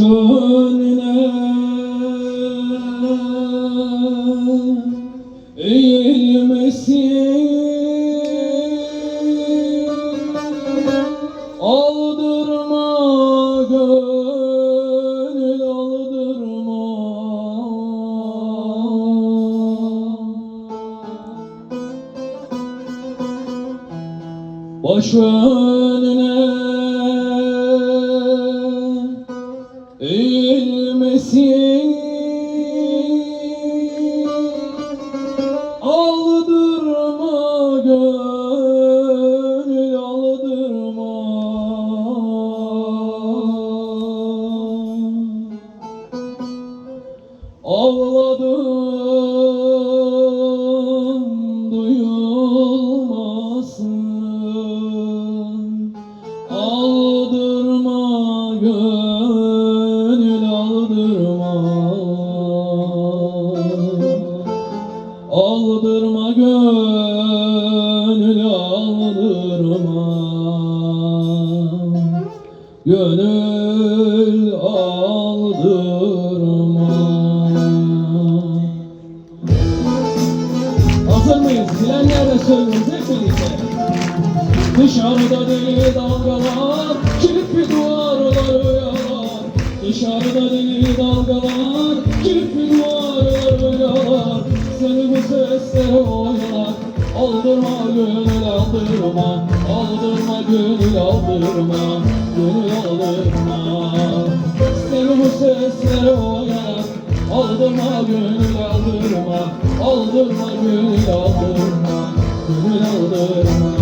önüne eğilmesin Aldırma gönül aldırma. Baş eğilmesin Aldırma gönül aldırma. Ağladım aldırma Gönül aldırma Hazır mıyız? Bilenler de söylüyoruz hep birlikte. Dışarıda deli dalgalar, kirpi duvarlar oyalar. Dışarıda deli dalgalar, aldırma, aldırma gönül aldırma, gönül aldırma. Seni bu seslere oyalar. Aldırma gönül aldırma, aldırma gönül aldırma, gönül aldırma.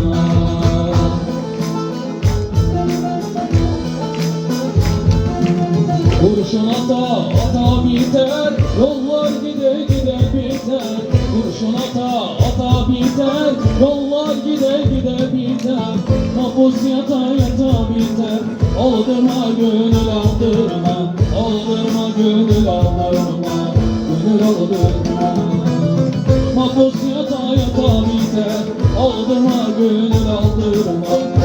Kurşun ata ata biter Yollar gide gide biter Kurşun ata biter Yollar gide gide biter. Mahpus yata yata biter. Aldırma gönül aldırma Aldırma gönül aldırma. Gönül aldırma Mahpus yata yata biter. Aldırma gönül aldırma